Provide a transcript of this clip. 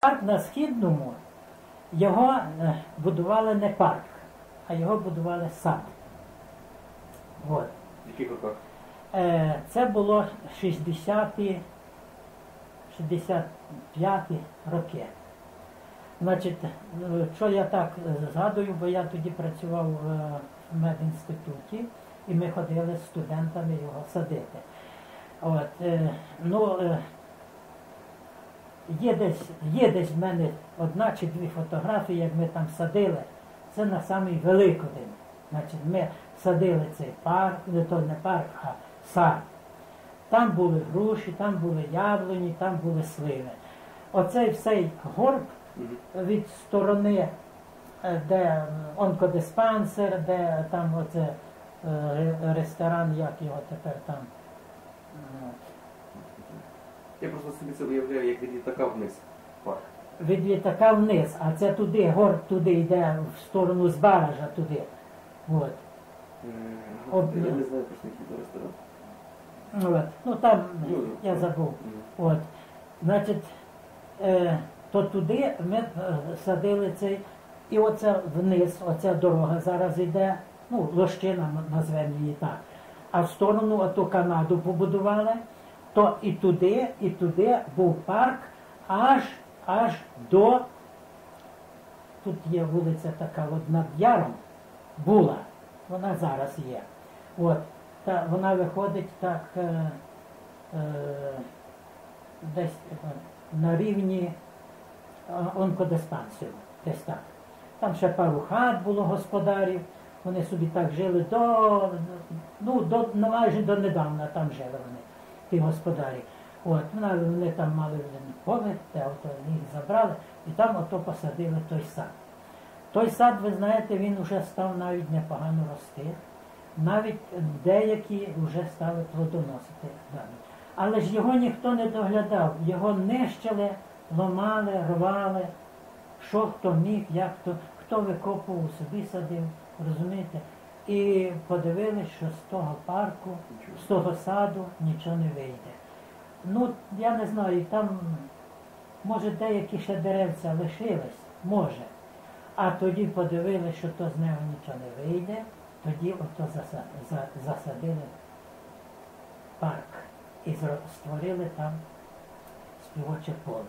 Парк на східному його е, будували не парк, а його будували сад. От. В яких роках? Е, Це було 60-ті, 65-ті роки. Значить, е, що я так згадую, бо я тоді працював в медінституті, і ми ходили з студентами його садити. От, ну, є, десь, є десь в мене одна чи дві фотографії, як ми там садили. Це на самий Великодень. Значить, ми садили цей парк, не то не парк, а сад. Там були груші, там були яблуні, там були сливи. Оцей всей горб від сторони, е, де онкодиспансер, де там оце е, ресторан, як його тепер там. Я просто собі це уявляю, як від літака вниз. Парк. Від літака вниз, а це туди, горб туди йде в сторону Збаража туди. От. Об- Я не знаю просто який то ресторан. От. Ну там Ну, я ну, забув. Мгм. От. Значить, е, то туди ми е, садили цей, і оце вниз, оця дорога зараз йде, ну, лощина м- назвемо її так. А в сторону оту Канаду побудували, то і туди, і туди був парк аж, аж до. Тут є вулиця така от над Яром, була, вона зараз є. От, та вона виходить так. Е, е, десь е, на рівні е, онкодиспансеру, десь так. Там ще пару хат було господарів, вони собі так жили до, ну, до, майже до недавна там жили вони, ті господарі. От, вона- вони там мали поверх, де ото їх забрали, і там ото посадили той сад. Той сад, ви знаєте, він вже став навіть непогано рости. Навіть деякі вже стали плодоносити далі. Але ж його ніхто не доглядав, його нищили, ламали, рвали, що хто міг, як хто, хто викопував, собі садив, розумієте? І подивились, що з того парку, з того саду нічого не вийде. Ну, я не знаю, там, може, деякі ще деревця лишились, може. А тоді подивилися, що то з нього нічого не вийде, тоді ото засадили парк і створили там співоче поле.